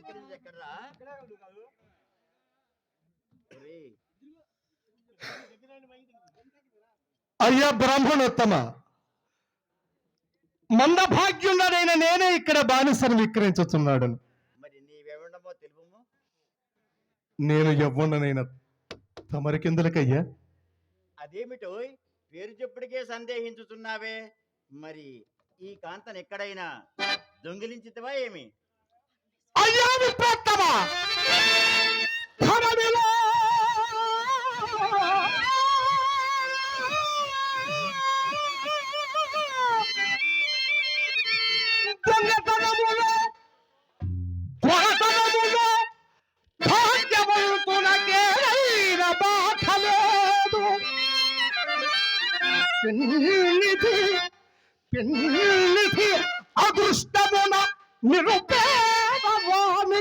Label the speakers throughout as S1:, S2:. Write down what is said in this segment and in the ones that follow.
S1: విక్రయించి ఎక్కడరా
S2: అయ్యా బ్రాహ్మణోత్తమ మందభాగ్యుడనైన నేనే ఇక్కడ బానిసను విక్రయించుచున్నాడు.
S1: మరి నీవెవడమో తెలుపుము
S2: నేను ఎవ్వననైన తమరి కిందలకయ్యా?
S1: అదేమిటో పేరు చెప్పుడికే సందేహించుతున్నావే మరి ఈ కాంతను ఎక్కడైనా దొంగిలించితవా ఏమి?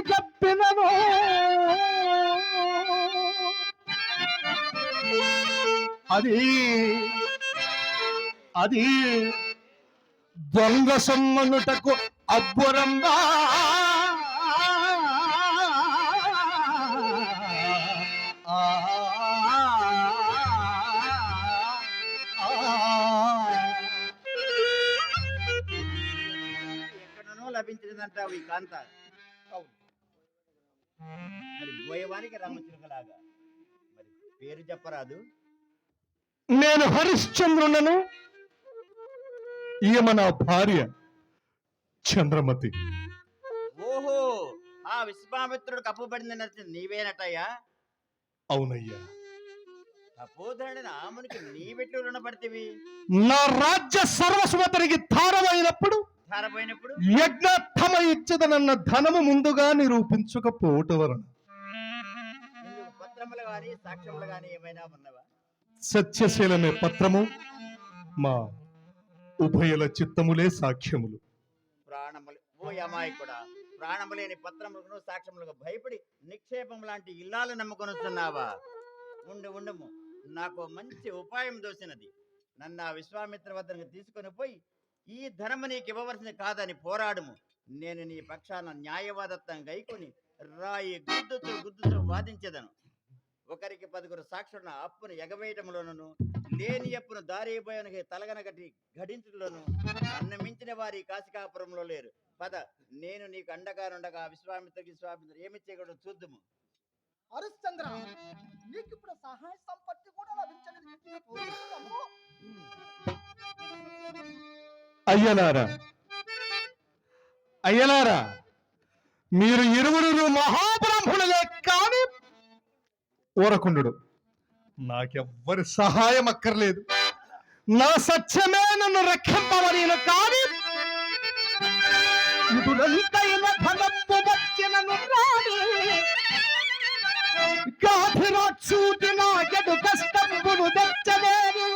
S2: నిరుపేదవాని అది అది దొంగ సొమ్మనుటకు అబ్బురంగా
S1: ఎక్కడనో లభించినదంటావు ఈ కాంత బోయవానికి రామచిలుకలాగా. మరి పేరు చెప్పరాదు.
S2: నేను హరిశ్చంద్రులను ఈమె నా భార్య చంద్రమతి.
S1: ఓహో ఆ విశ్వామిత్రుడు కప్పుబడింది నీవేనటయ్యా?
S2: అవునయ్యా.
S1: తపోధరుడైన ఆమునికి నీవెట్లు రుణపడితివి?
S2: నా రాజ్య సర్వస్వతరికి ధారమైనప్పుడు
S1: ధారపోయినప్పుడు?
S2: యజ్ఞార్థమ ఇచ్చదనన్న ధనము ముందుగా నిరూపించకపోవటం వలన.
S1: గాని సాక్ష్యములు గాని ఏమైనా ఉన్నవా?
S2: సత్యశీలమే పత్రము మా ఉభయల చిత్తములే సాక్ష్యములు.
S1: ప్రాణములు. ఓ ప్రాణము లేని పత్రములను సాక్ష్యములకు భయపడి నిక్షేపం లాంటి ఇల్లాలు నమ్ముకొనుచున్నావా? ఉండు ఉండము. నాకు మంచి ఉపాయం దోసినది. నన్ను ఆ విశ్వామిత్ర వద్దకు తీసుకొని పోయి ఈ ధనము నీకు ఇవ్వవలసింది కాదని పోరాడుము. నేను నీ పక్షాన న్యాయవాదత్వం గైకొని రాయి గుద్దుతూ గుద్దుతూ వాదించదను. ఒకరికి పదుగురు సాక్షులను అప్పును ఎగవేయటంలోను లేని అప్పును దారిపోయానికి తలగనగటి గడించడంలోను నన్ను మించిన వారి కాశికాపురంలో లేరు. పద నేను నీకు అండగా ఉండగా విశ్వామిత్రకి విశ్వామిత్ర ఏమి చేయకూడదు చూద్దుము.
S3: హరిశ్చంద్ర నీకు ఇప్పుడు సహాయ సంపత్తి కూడా లభించలేదు.
S2: అయ్యలారా అయ్యలారా మీరు ఇరువురు మహాబ్రహ్మణులే కాని ఊరకుండు నాకెవ్వరి సహాయం అక్కర్లేదు. నా సత్యమే నన్ను రక్షింపవని కానీ ఇదులంతైన ఫలంబు వచ్చినను రాని నా ఎడు కష్టంబును తెచ్చలేను.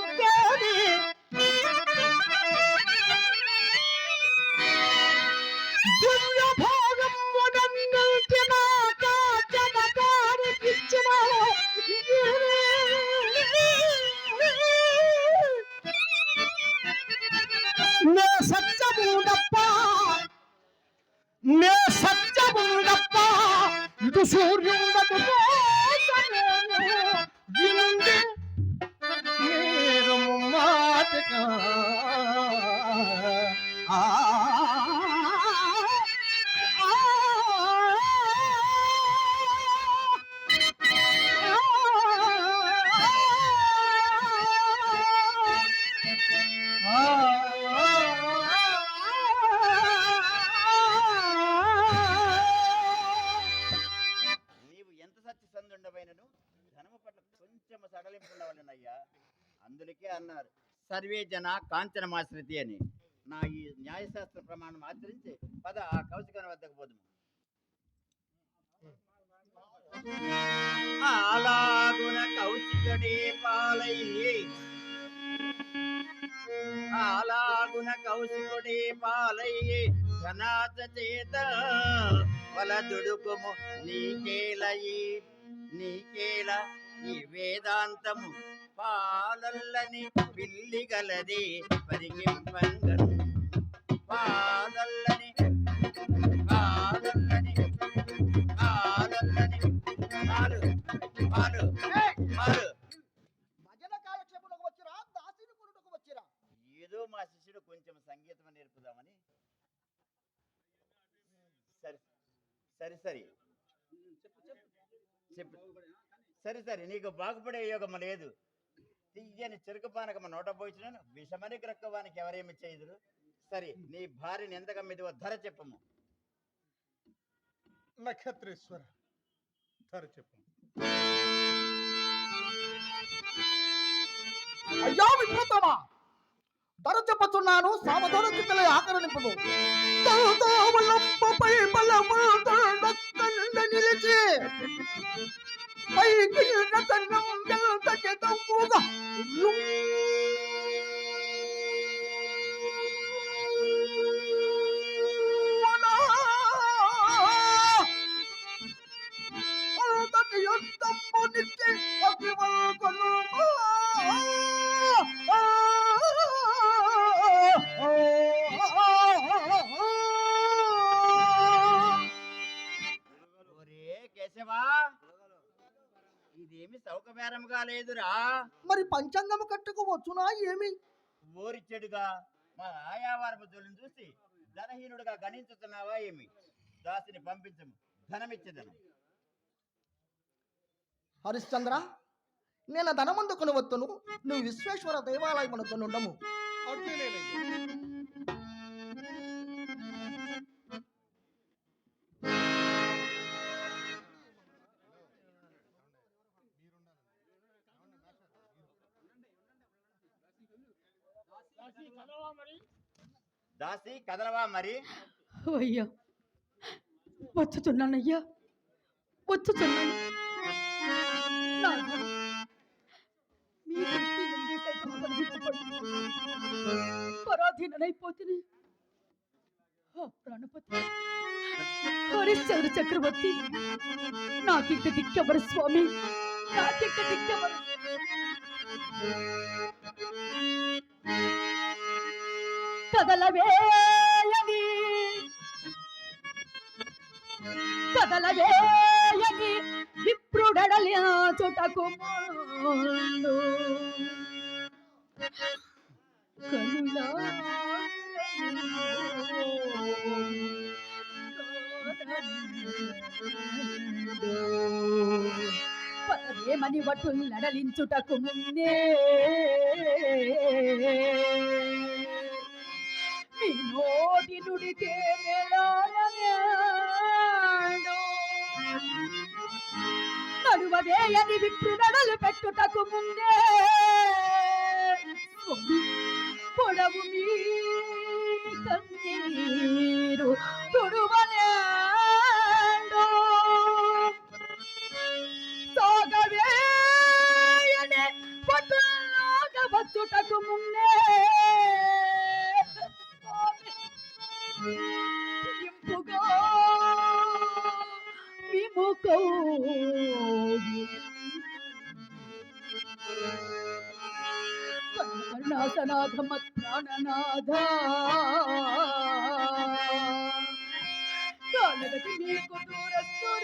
S1: సర్వే జన కాంచనమాశ్రితి అని. నా ఈ న్యాయశాస్త్ర ప్రమాణం ఆచరించి పద ఆ కౌశికన వద్దకు పోదు అలాగున కౌశికడే పాలయ్యి అలాగున కౌశికుడే పాలయ్యి ఘనాత చేత వలదుడుకుము నీకేలయి. నీకేల ఈ వేదాంతము పాలల్లని పిల్లి గలది పరికింపంగ పాలల్లని పాలల్లని పాలల్లని. పాలు పాలు పాలు. ఏదో మా శిష్యుడు కొంచెం సంగీతం నేర్పుదామని. సరి సరి సరి. చెప్పు. సరే సరే నీకు బాగుపడే యోగం లేదు. తీయని చెరుకు పానకము నోట పోయిచున్నాను విషమని గ్రక్కవానికి ఎవరేమి చేయుదురు? సరే నీ భార్యని ఎంతగా మీది ధర చెప్పము.
S2: నక్షత్రేశ్వర ధర చెప్పు.
S3: అయ్యా విప్రతమా ధర చెప్పుచున్నాను సావధాన చిత్తలే ఆకరణింపదు తలతావలంపపై బలమాదండ నిలిచి పైకి రతనం గెలతకి తప్పుగా అంతటి యుద్ధము నిత్య అభివల్కొను
S1: ఒరే సౌకర్యంగా లేదురా.
S3: మరి పంచాంగము కట్టుకోవచ్చునా ఏమి?
S1: ఊరి చెడుగా మా ఆయావారపు జోలిని చూసి ధనహీనుడుగా గణించుతున్నావా ఏమి? దాసిని పంపించము ధనమిచ్చేదను.
S3: హరిశ్చంద్ర నేను ధనమందుకుని వత్తును నువ్వు విశ్వేశ్వర దేవాలయమునతో ఉండము
S2: అట్లనేనయ్యా
S1: దాసి కదలవా మరి?
S4: అయ్యా వచ్చుతున్నానయ్యా వచ్చుతున్నాను నాయనా, ప్రాణపతి హరిశ్చంద్ర చక్రవర్తి నాకింక దిక్కెవరు స్వామి నాకింక దిక్కెవరు కదలవేయని కదలవేయని విప్రుడడలి చుటకు ముందు. కనులా పదవేమని వటుల్ నడలించుటకు ముందే. నోటి నుడితే నడువదేయని నడువవేయని నడలు పెట్టుటకు ముందే పొడవు మీ కన్నీ కాలగతి నీకు దూరస్తురాలనగుచూ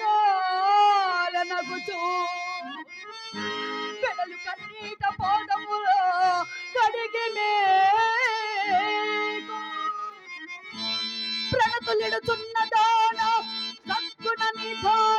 S4: పెడలు కన్నీట పాదములో కడిగి మేకు దాన సత్తున నిధాన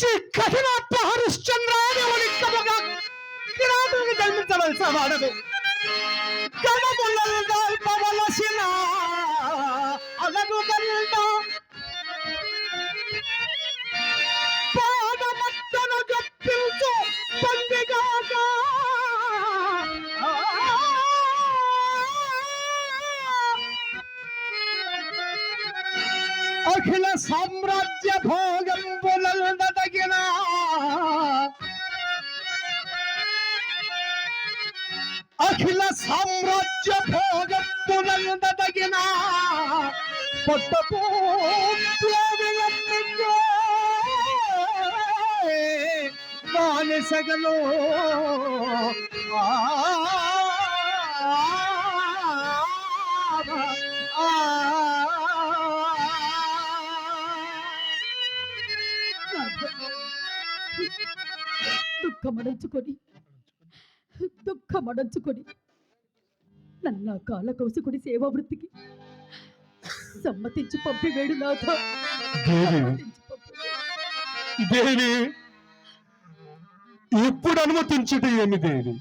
S2: నుంచి కఠినాత్మ హరిశ్చంద్రాన్ని ఉలిక్కముగా కిరాటుని జన్మించవలసిన వాడదు కడములను పొట్టపో మానసగలో
S4: దుఃఖమడచుకొని దుఃఖమడచుకొని నన్న కాలకౌసుకుడి సేవా వృత్తికి సమ్మతించి పంపివేడు నాథ.
S2: దేవి ఎప్పుడు అనుమతించుట ఏమి దేవి?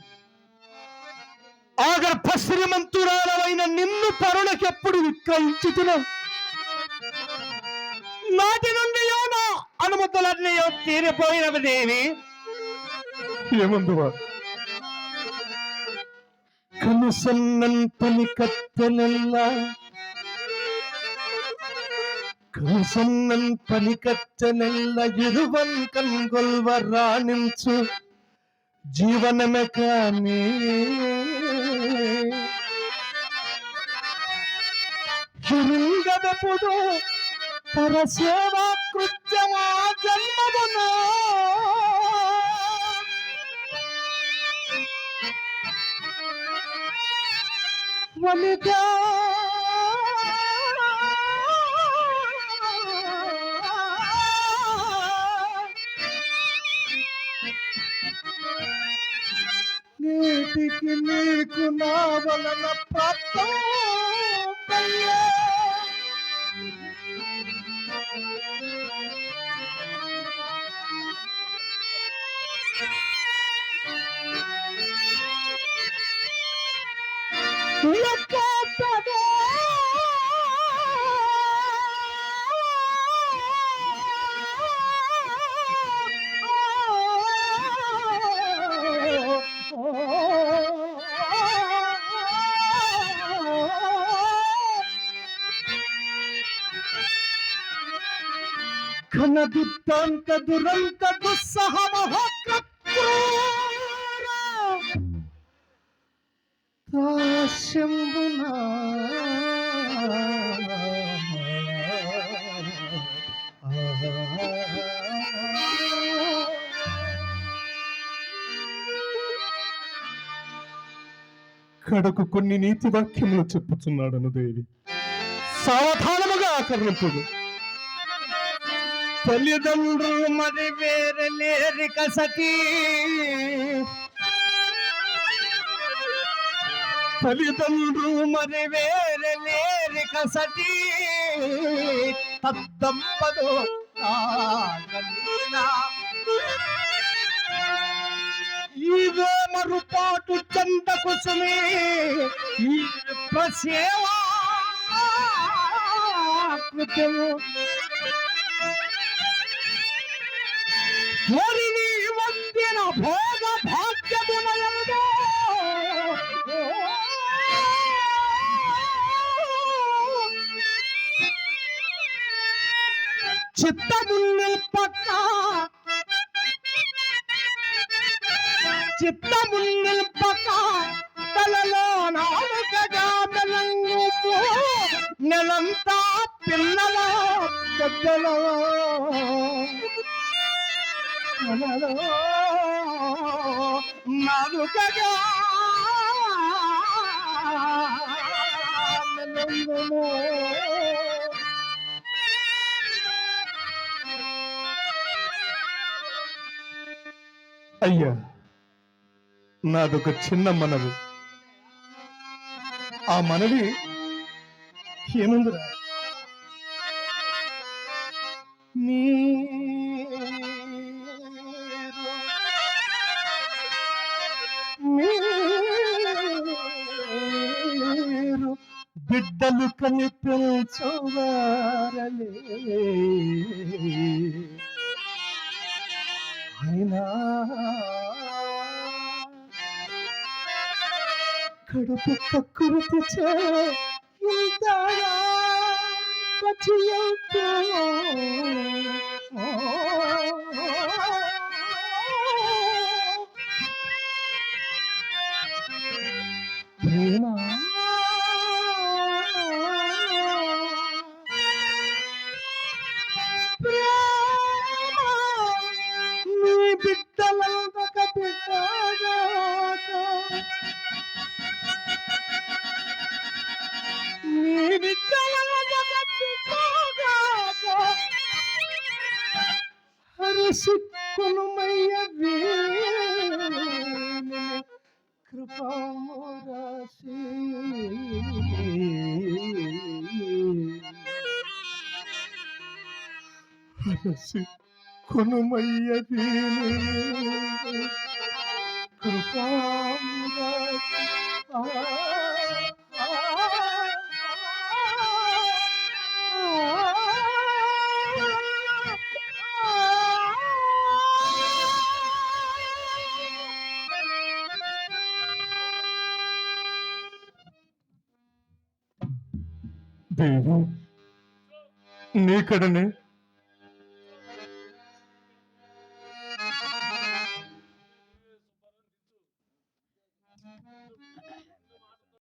S2: ఆగర్ శ్రీమంతురాలైన నిన్ను పరులకెప్పుడు విక్రయించుతున్నా? నాటి నుండి నా అనుమతులన్నీ తీరిపోయినవి దేవి. ఏముందువా? కనుసన్నన్ పని కత్తెలెల్లా కనుసన్నన్ పని కత్తెలెల్ల ఇరువన్ కన్గొల్వ రాణించు. జీవనమే కానీ హిరింగదెప్పుడు పరసేవా కృత్యమా జన్మమును వనిగా ఇంటికి నీకు నా వలన ప్రాప్తం ఘన దుర్దాంత దురంత దుస్సహ మహోక్రూర కడకు కొన్ని నీతి వాక్యములు చెప్పుచున్నాడను దేవి. సావధానముగా ఆకర్ణింపుడు తల్లిదండ్రులు మరి వేరే లేరి కసతి తల్లిదండ్రులు మరి వేరే లేరి కసటి తద్దంపదు ఇదే మరుపాటు చంద కుసుమే ప్రసేవా కృతము హరిని వందిన భోగ భాగ్యమునయందో చిత్తముల్ని పక్క చిత్తముల్ని పక్క తలలో నాలుగగా మెలంగు నెలంతా పిల్లల పెద్దలో. మనలో అయ్యా నాదొక చిన్న మనవి. ఆ మనవి ఏముందిరా? బిడ్డలు కనిపించవారలే అయినా కడుపు కక్కురుతి చేయ సిక్కునుమయ్య వీణి కృపామురాసి. కొనుమయ్య కృపా నీకడనే